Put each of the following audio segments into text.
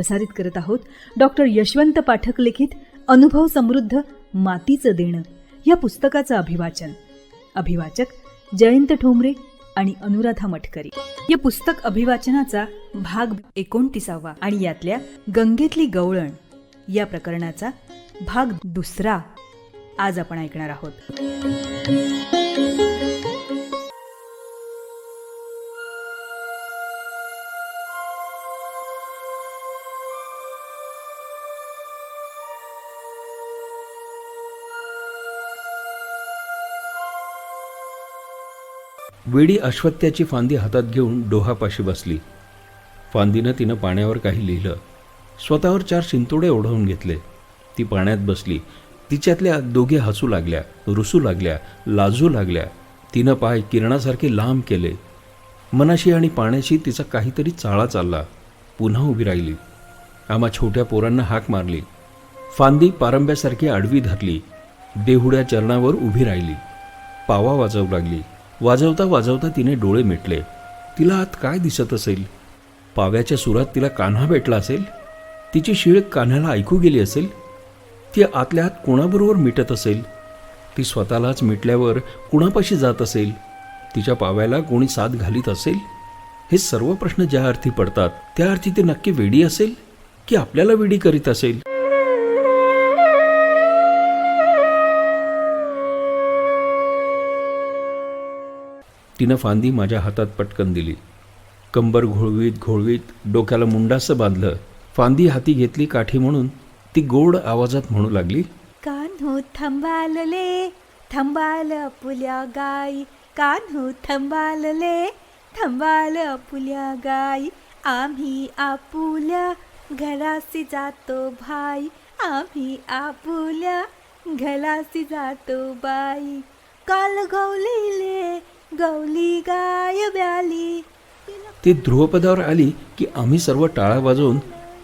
प्रसारित करत आहोत. डॉक्टर यशवंत पाठक लिखित अनुभव समृद्ध मातीचं देणं या पुस्तकाचं अभिवाचन. अभिवाचक जयंत ठोंबरे आणि अनुराधा मटकरी. या पुस्तक अभिवाचनाचा भाग एकोणतीसावा आणि यातल्या गंगेतली गवळण या प्रकरणाचा भाग दुसरा आज आपण ऐकणार आहोत. वेडी अश्वत्याची फांदी हातात घेऊन डोहापाशी बसली. फांदीनं तिनं पाण्यावर काही लिहिलं. स्वतःवर चार शिंतोडे ओढवून घेतले. ती पाण्यात बसली. तिच्यातल्या दोघे हसू लागल्या रुसू लागल्या लाजू लागल्या. तिनं पाय किरणासारखे लांब केले. मनाशी आणि पाण्याशी तिचा काहीतरी चाळा चालला. पुन्हा उभी राहिली. आम्हा छोट्या पोरांना हाक मारली. फांदी पारंब्यासारखी आडवी धरली. देहुड्या चरणावर उभी राहिली. पावा वाजवू लागली. वाजवता वाजवता तिने डोळे मिटले. तिला आत काय दिसत असेल? पाव्याच्या सुरात तिला कान्हा भेटला असेल? तिची शिळ कान्ह्याला ऐकू गेली असेल? ती आतल्या आत कोणाबरोबर मिटत असेल? ती स्वतःलाच मिटल्यावर कुणापाशी जात असेल? तिच्या पाव्याला कोणी साथ घालीत असेल? हे सर्व प्रश्न ज्या अर्थी पडतात त्या अर्थी ती नक्की वेडी असेल की आपल्याला वेडी करीत असेल? तिनं फांदी माझ्या हातात पटकन दिली. कंबर घोळवीत घोळवीत डोक्याला मुंडासं बांधलं. फांदी हाती घेतली काठी म्हणून ती गोड आवाजात म्हणू लागली कान्हू थांबालले थांबाल पुल्या गाई. कान्हू थांबालले थांबाल पुल्या गाई. आम्ही आपुल्या घरासी जातो भाई. आम्ही आपुल्या घरासी जातो बाई. काल गवलेले गवली गाय ब्याली ती ध्रुवपदावर आली की आम्ही सर्व टाळा वाजवून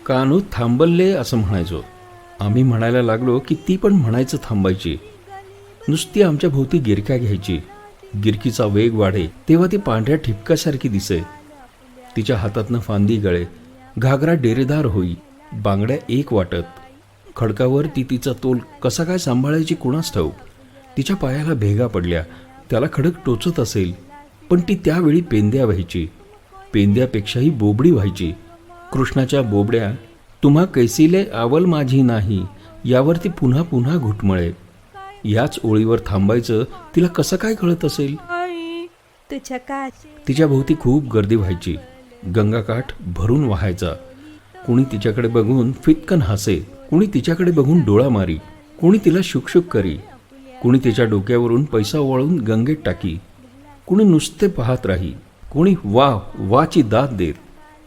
कानू थांबले असं म्हणायचो. आम्ही म्हणायला लागलो की ती पण म्हणायचं थांबायची. नुसती आमच्या भोवती गिरक्या घ्यायची. गिरकीचा वेग वाढे तेव्हा ती पांढऱ्या ठिपक्यासारखी दिसे. तिच्या हातातनं फांदी गळे. घागरा डेरेदार होई बांगड्या एक वाटत. खडकावर ती तिचा तोल कसा काय सांभाळायची कुणास ठाऊक? तिच्या पायाला भेगा पडल्या. त्याला खडक टोचत असेल. पण ती त्यावेळी पेंद्या व्हायची. पेंद्यापेक्षाही बोबडी व्हायची. कृष्णाच्या बोबड्या तुम्हा कैसिले आवल माझी नाही यावर ती पुन्हा पुन्हा घुटमळे. याच ओळीवर थांबायचं तिला कसं काय कळत असेल? तिच्या भोवती खूप गर्दी व्हायची. गंगाकाठ भरून वाहायचा. कुणी तिच्याकडे बघून फितकन हसे कुणी तिच्याकडे बघून डोळा मारी कुणी तिला शुकशुक करी. कुणी तिच्या डोक्यावरून पैसा वळून गंगेत टाकी. कुणी नुसते पाहत राही. कुणी वा वाची दाद देत.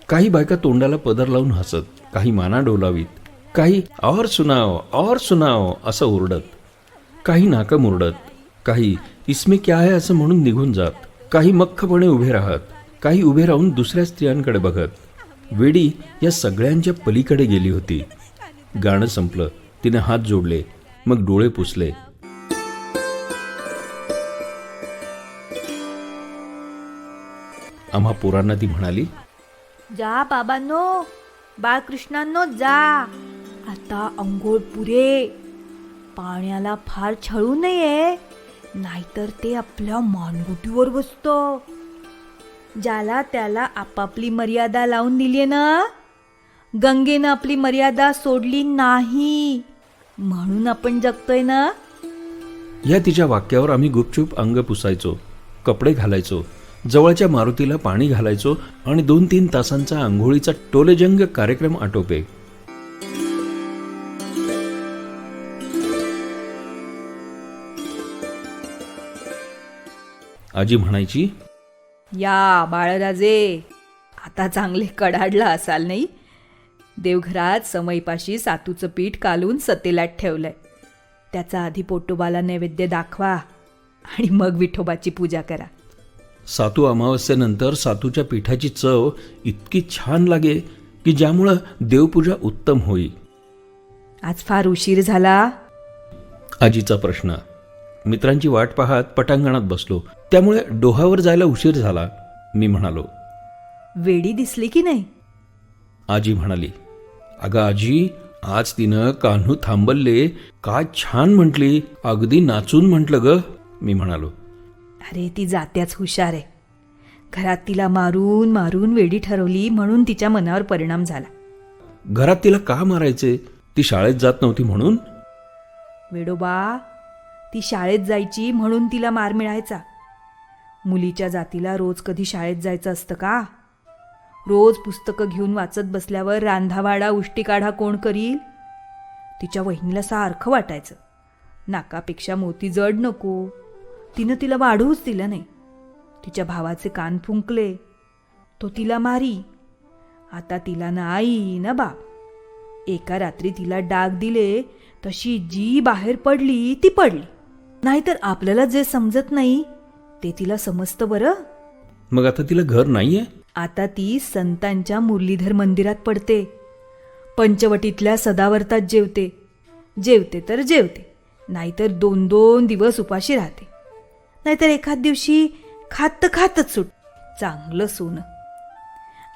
काही बायका तोंडाला पदर लावून हसत काही माना डोलावीत. काही और सुनाव और सुनाव असं ओरडत. काही नाकं मुरडत. काही इसमे क्या आहे असं म्हणून निघून जात. काही मख्खपणे उभे राहत. काही उभे राहून दुसऱ्या स्त्रियांकडे बघत. वेडी या सगळ्यांच्या पलीकडे गेली होती. गाणं संपलं. तिने हात जोडले. मग डोळे पुसले. आम्हा पोरांना ती म्हणाली जा बाबांनो बाळकृष्णांनो जा. आता अंघोळ पुरे. पाण्याला फार छळू नये नाहीतर ते आपल्या मानगुटीवर बसतं. ज्याला त्याला आपापली मर्यादा लावून दिली ना गंगेनं आपली मर्यादा सोडली नाही. म्हणून आपण जगतोय ना. या तिच्या वाक्यावर आम्ही गुपचूप अंग पुसायचो कपडे घालायचो जवळच्या मारुतीला पाणी घालायचो आणि दोन तीन तासांचा आंघोळीचा टोलेजंग कार्यक्रम आटोपे. आजी म्हणायची या बाळराजे आता चांगले कडाडला असाल नाही? देवघरात समईपाशी सातूचं पीठ कालून सतेलात ठेवलंय. त्याचा आधी पोटोबाला नैवेद्य दाखवा आणि मग विठोबाची पूजा करा. सातू अमावस्येनंतर सातूच्या पिठाची चव इतकी छान लागे की ज्यामुळं देवपूजा उत्तम होई. आज फार उशीर झाला. आजीचा प्रश्न. मित्रांची वाट पाहत पटांगणात बसलो. त्यामुळे डोहावर जायला उशीर झाला मी म्हणालो. वेडी दिसली की नाही? आजी म्हणाली अगं आजी आज तिनं कान्हू थांबल्ले काय छान म्हटली अगदी नाचून म्हटलं ग मी म्हणालो. अरे ती जात्याच हुशार आहे. घरात तिला मारून मारून वेडी ठरवली म्हणून तिच्या मनावर परिणाम झाला. घरात तिला का मारायचे? ती शाळेत जात नव्हती म्हणून? वेडोबा ती शाळेत जायची म्हणून तिला मार मिळायचा. मुलीच्या जातीला रोज कधी शाळेत जायचं असतं का? रोज पुस्तकं घेऊन वाचत बसल्यावर रांधावाडा उष्टी काढा कोण करील? तिच्या वहिनीला सारखं वाटायचं. नाकापेक्षा मोती जड नको. तिनं तिला वाढवूच दिलं नाही. तिच्या भावाचे कान फुंकले. तो तिला मारी. आता तिला ना आई ना बाप. एका रात्री तिला डाग दिले तशी जी बाहेर पडली ती पडली. नाहीतर आपल्याला जे समजत नाही ते तिला समजतं बरं. मग आता तिला घर नाहीये? आता ती संतांच्या मुरलीधर मंदिरात पडते. पंचवटीतल्या सदावर्तात जेवते. जेवते तर जेवते. नाहीतर दोन दोन दिवस उपाशी राहते. नाहीतर एखाद दिवशी खात खातच सुट. चांगलं सोनं.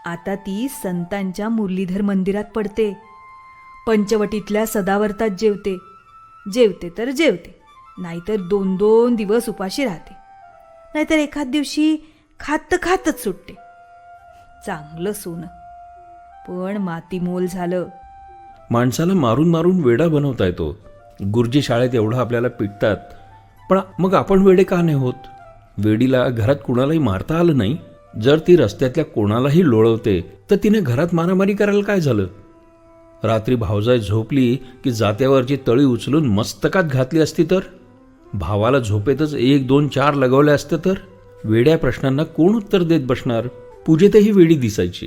आता ती संतांच्या मुरलीधर मंदिरात पडते. पंचवटीतल्या सदावर्तात जेवते. जेवते तर जेवते. नाहीतर दोन दोन दिवस उपाशी राहते. नाहीतर एखाद दिवशी खात खातच सुटते. चांगलं सोनं. पण मातीमोल झालं. माणसाला मारून मारून वेडा बनवता येतो गुरुजी शाळेत एवढं आपल्याला पिटतात. पण मग आपण वेडे का नाही होत? वेडीला घरात कुणालाही मारता आलं नाही. जर ती रस्त्यातल्या कोणालाही लोळवते तर तिने घरात मारामारी करायला काय झालं? रात्री भावजाय झोपली की जात्यावरची तळी उचलून मस्तकात घातली असती तर? भावाला झोपेतच एक दोन चार लगवले असते तर? वेड्या प्रश्नांना कोण उत्तर देत बसणार? पूजेतही वेडी दिसायची.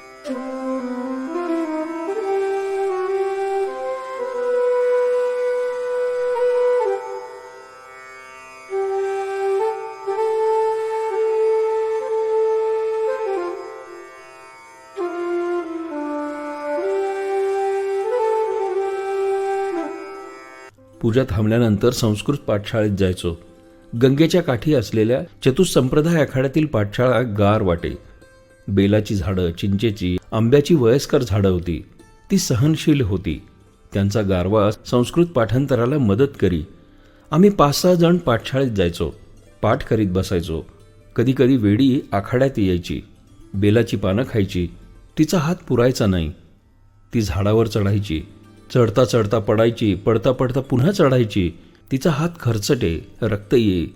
पूजा थांबल्यानंतर संस्कृत पाठशाळेत जायचो. गंगेच्या काठी असलेल्या चतुःसंप्रदाय आखाड्यातील पाठशाळा गार वाटे. बेलाची झाडं चिंचेची आंब्याची वयस्कर झाडं होती. ती सहनशील होती. त्यांचा गारवा संस्कृत पाठांतराला मदत करी. आम्ही पाच सहा जण पाठशाळेत जायचो. पाठ करीत बसायचो. कधीकधी वेडी आखाड्यात यायची. बेलाची पानं खायची. तिचा हात पुरायचा नाही. ती झाडावर चढायची. चढता चढता पडायची पडता पडता पुन्हा चढायची तिचा हात खरचटे रक्त ये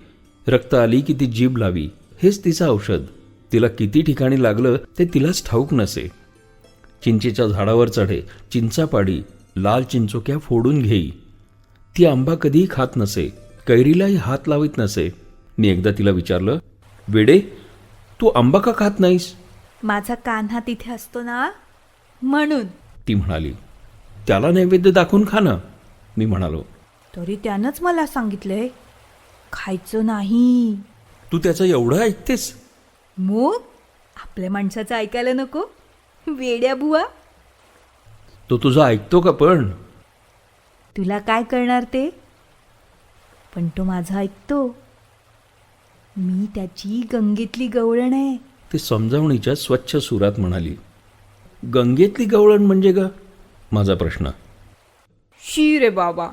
रक्त आली की ती जीभ लावी. हेच तिचं औषध. तिला किती ठिकाणी लागलं ते तिलाच ठाऊक नसे. चिंचेच्या झाडावर चढे चिंचा पाडी लाल चिंचोक्या फोडून घेई. ती आंबा कधीही खात नसे कैरीलाही हात लावित नसे. मी एकदा तिला विचारलं वेडे तू आंबा का खात नाहीस? माझा कान्हा तिथे असतो ना म्हणून. ती म्हणाली त्याला नैवेद्य दाखवून खा ना मी म्हणालो. तरी त्यानंच मला सांगितलंय खायचं नाही. तू त्याचं एवढं ऐकतेस? मग आपल्या माणसाचं ऐकायला नको वेड्या बुवा. तो तुझा ऐकतो का पण? तुला काय करणार ते? पण तो माझा ऐकतो. मी त्याची गंगेतली गवळण आहे. ते समजावणीच्या स्वच्छ सुरात म्हणाली. गंगेतली गवळण म्हणजे ग? माझा प्रश्न. शी रे बाबा.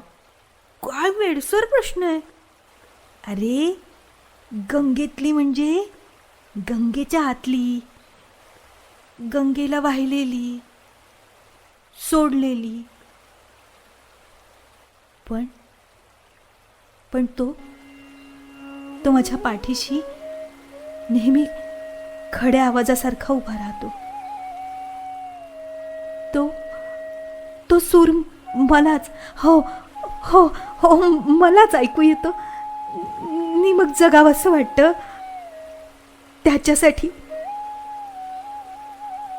काय वेडसर प्रश्न आहे. अरे गंगेतली म्हणजे गंगेच्या आतली गंगेला वाहिलेली सोडलेली. पण पण तो तो माझ्या पाठीशी नेहमी खड्या आवाजासारखा उभा राहतो. तो सूर मलाच. हो हो हो मलाच ऐकू येतो. मी मग जगावं असं वाटतं. त्याच्यासाठी.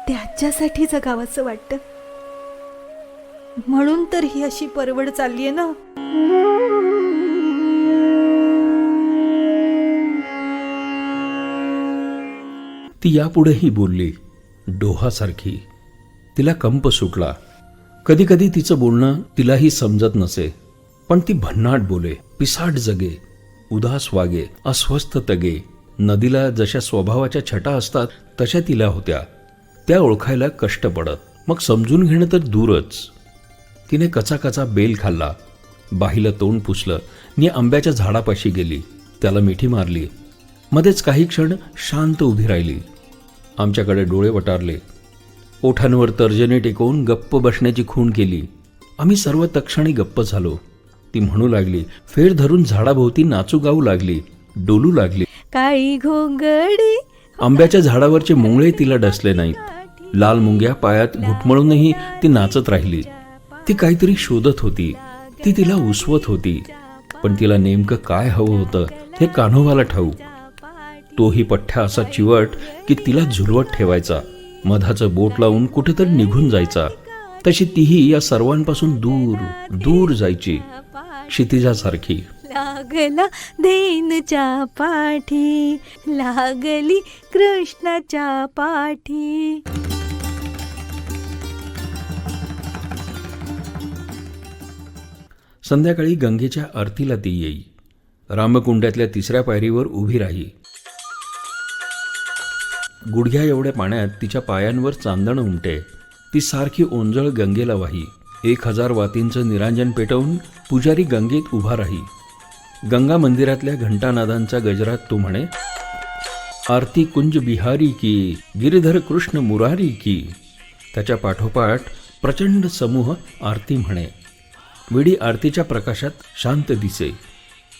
त्याच्यासाठी जगावं असं वाटतं. म्हणून तर ही अशी परवड चालली आहे ना. ती यापुढेही बोलली डोहासारखी. तिला कंप सुटला. कधी कधी तिचं बोलणं तिलाही समजत नसे पण ती भन्नाट बोले पिसाट जगे उदास वागे अस्वस्थ तगे. नदीला जशा स्वभावाच्या छटा असतात तशा तिला होत्या. त्या ओळखायला कष्ट पडत मग समजून घेणं तर दूरच. तिने कचा कचा बेल खाल्ला. बाहीला तोंड पुसलं. नि आंब्याच्या झाडापाशी गेली. त्याला मिठी मारली. मध्येच काही क्षण शांत उभी राहिली. आमच्याकडे डोळे वटारले. ओठांवर तर्जनी टेकवून गप्प बसण्याची खूण केली. आम्ही सर्व तक्षणी गप्प झालो. ती म्हणू लागली फेर धरून झाडाभोवती नाचू गाऊ लागली डोलू लागली. काळी घोंगडी आंब्याच्या झाडावरचे मुंगळे तिला डसले नाहीत. लाल मुंग्या पायात घुटमळूनही ती नाचत राहिली. ती काहीतरी शोधत होती. ती तिला उसवत होती. पण तिला नेमकं काय हवं होतं हे कान्होवाला ठाऊक. तोही पठ्ठा असा चिवट की तिला झुलवत ठेवायचा. मधाचं बोट लावून कुठेतरी निघून जायचा. तशी तीही या सर्वांपासून दूर दूर जायची. क्षितिजासारखी. लागला धेनच्या पाठी लागली कृष्णाच्या पाठी. संध्याकाळी गंगेच्या आरतीला ती येई. रामकुंडातल्या तिसऱ्या पायरीवर उभी राही. गुडघ्या एवढ्या पाण्यात तिच्या पायांवर चांदण उमटे. ती सारखी ओंजळ गंगेला वाही. एक हजार वातींचं निरांजन पेटवून पुजारी गंगेत उभा राही. गंगा मंदिरातल्या घंटानादांचा गजरात तो म्हणे आरती कुंज बिहारी की गिरिधर कृष्ण मुरारी की. त्याच्या पाठोपाठ प्रचंड समूह आरती म्हणे. विडी आरतीच्या प्रकाशात शांत दिसे.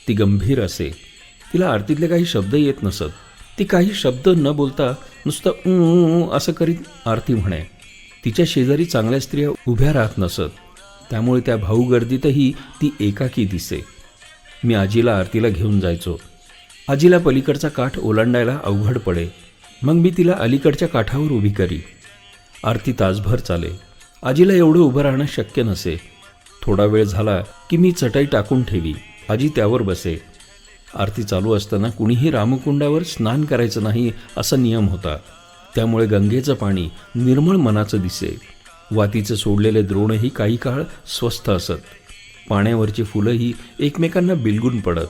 ती गंभीर असे. तिला आरतीतले काही शब्द येत नसत. ती काही शब्द न बोलता नुसतं ऊ, असं करीत आरती म्हणे. तिच्या शेजारी चांगल्या स्त्रिया उभ्या राहत नसत. त्यामुळे त्या भाऊ गर्दीतही ती एकाकी दिसे. मी आजीला आरतीला घेऊन जायचो. आजीला पलीकडचा काठ ओलांडायला अवघड पडे. मग मी तिला अलीकडच्या काठावर उभी करी. आरती तासभर चाले. आजीला एवढं उभं राहणं शक्य नसे. थोडा वेळ झाला की मी चटई टाकून ठेवी. आजी त्यावर बसे. आरती चालू असताना कुणीही रामकुंडावर स्नान करायचं नाही असा नियम होता. त्यामुळे गंगेचं पाणी निर्मळ मनाचं दिसे. वातीचे सोडलेले द्रोणही काही काळ स्वस्थ असत. पाण्यावरची फुलंही एकमेकांना बिलगून पडत.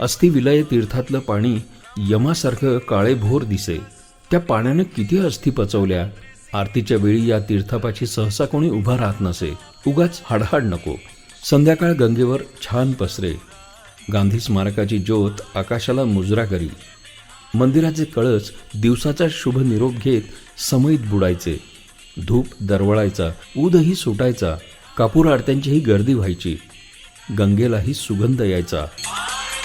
अस्थिविलय तीर्थातलं पाणी यमासारखं काळेभोर दिसे. त्या पाण्यानं किती अस्थी पचवल्या? आरतीच्या वेळी या तीर्थपाची सहसा कोणी उभा राहत नसे. उगाच हाडहाड नको. संध्याकाळ गंगेवर छान पसरे. गांधी स्मारकाची ज्योत आकाशाला मुजरा करी. मंदिराचे कळस दिवसाचा शुभ निरोप घेत समईत बुडायचे. धूप दरवळायचा ऊदही सुटायचा कापूर आरत्यांचीही गर्दी व्हायची. गंगेलाही सुगंध यायचा.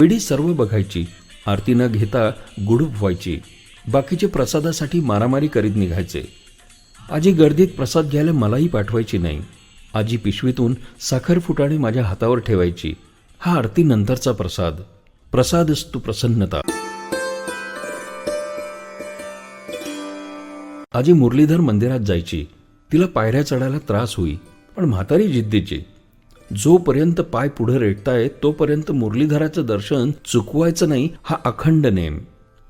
पिढी सर्व बघायची आरती न घेता गुडूप व्हायची. बाकीचे प्रसादासाठी मारामारी करीत निघायचे. आजी गर्दीत प्रसाद घ्यायला मलाही पाठवायची नाही. आजी पिशवीतून साखर फुटाणे माझ्या हातावर ठेवायची. हा आरती नंतरचा प्रसाद. प्रसादस्तु प्रसन्नता. आजी मुरलीधर मंदिरात जायची. तिला पायऱ्या चढायला त्रास होई पण म्हातारी जिद्दीची. जोपर्यंत पाय पुढे रेटतायत तोपर्यंत मुरलीधराचं दर्शन चुकवायचं नाही हा अखंड नेम.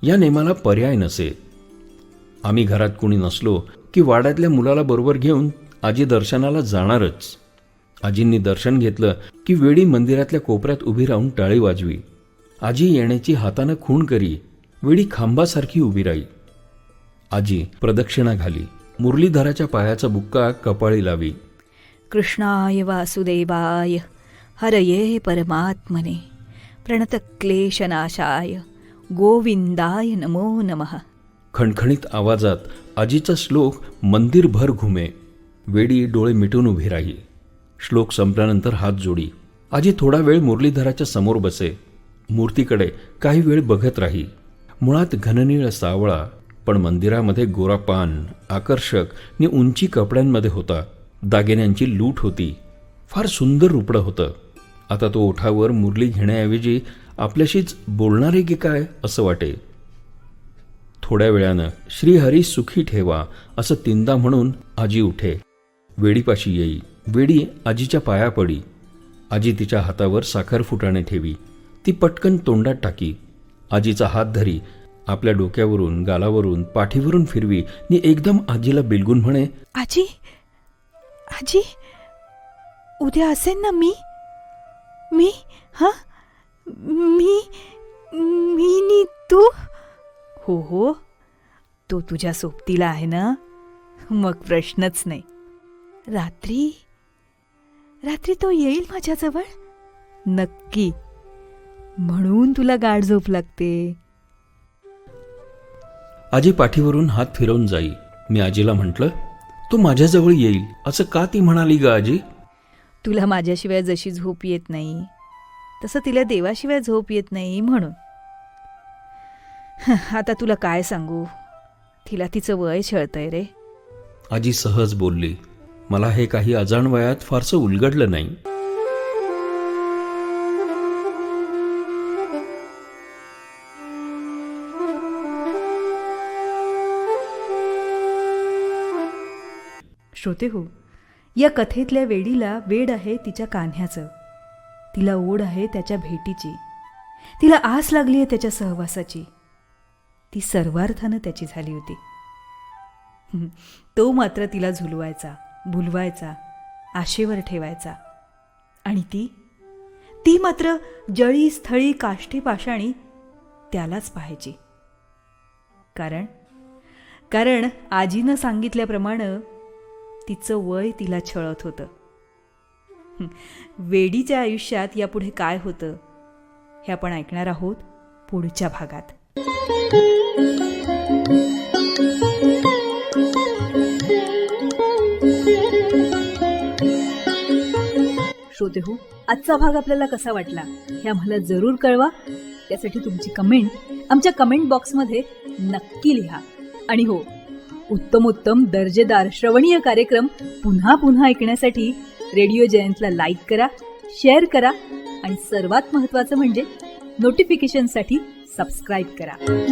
या नेमाला पर्याय नसे. आम्ही घरात कुणी नसलो की वाड्यातल्या मुलाला बरोबर घेऊन आजी दर्शनाला जाणारच. आजींनी दर्शन घेतलं की वेळी मंदिरातल्या कोपऱ्यात उभी राहून टाळी वाजवी. आजी येण्याची हातानं खूण करी वेळी खांबासारखी उभी राही. आजी प्रदक्षिणा घाली मुरलीधराच्या पायाचा बुक्का कपाळी लावी. कृष्णाय वासुदेवाय हरये परमात्मने प्रणतक्लेशनाशाय गोविंदाय नमो नमः. खणखणीत आवाजात आजीचा श्लोक मंदिरभर घुमे वेडी डोळे मिटून उभी राही. श्लोक संपल्यानंतर हात जोडी. आजी थोडा वेळ मुरलीधराच्या समोर बसे. मूर्तीकडे काही वेळ बघत राही. मुळात घननीळ सावळा पण मंदिरामध्ये गोरा पान आकर्षक नि उंची कपड्यांमध्ये होता. दागिन्यांची लूट होती. फार सुंदर रुपडं होतं. आता तो ओठावर मुरली घेण्याऐवजी आपल्याशीच बोलणारे की काय असं वाटे. थोड्या वेळानं श्रीहरी सुखी ठेवा असं तीनदा म्हणून आजी उठे. वेडीपाशी येई. वेडी आजीच्या पाया पडी. आजी तिच्या हातावर साखर फुटाणे ठेवी. ती पटकन तोंडात टाकी. आजीचा हात धरी आपल्या डोक्यावरून गालावरून पाठीवरून फिरवी नि एकदम आजीला बिलगून म्हणे आजी आजी उद्या असेन ना मी? मी हा? मी मी नी तू? हो हो तो तुझ्या सोबतीला आहे ना? मग प्रश्नच नाही. रात्री रात्री तो येईल माझ्याजवळ? नक्की. म्हणून तुला गाढ झोप लागते. आजी पाठीवरून हात फिरवून जाई. मी आजीला म्हटलं तो माझ्याजवळ येईल. असं का ती म्हणाली ग आजी? तुला माझ्याशिवाय जशी झोप येत नाही तसं तिला देवाशिवाय झोप येत नाही म्हणून. हं, आता तुला काय सांगू? तिला तिचं वय छळतंय रे. आजी सहज बोलली मला हे काही अजाण वयात फारसं उलगडलं नाही. श्रोते हो या कथेतल्या वेडीला वेड आहे तिच्या कान्ह्याचं. तिला ओढ आहे त्याच्या भेटीची. तिला आस लागली आहे त्याच्या सहवासाची. ती सर्वार्थानं त्याची झाली होती. तो मात्र तिला झुलवायचा. भुलवायचा आशेवर ठेवायचा. आणि ती ती मात्र जळी स्थळी काष्टी पाषाणी त्यालाच पाहायची. कारण कारण आजीनं सांगितल्याप्रमाणे तिचं वय तिला छळत होतं. वेडीच्या आयुष्यात यापुढे काय होतं हे आपण ऐकणार आहोत पुढच्या भागात. श्रोते हो आजचा भाग आपल्याला कसा वाटला? हे आम्हाला जरूर कळवा. त्यासाठी तुमची कमेंट आमच्या कमेंट बॉक्समध्ये नक्की लिहा. आणि हो उत्तम उत्तम दर्जेदार श्रवणीय कार्यक्रम पुन्हा पुन्हा ऐकण्यासाठी रेडिओ जयंतला लाईक करा शेअर करा आणि सर्वात महत्त्वाचं म्हणजे नोटिफिकेशनसाठी सबस्क्राईब करा.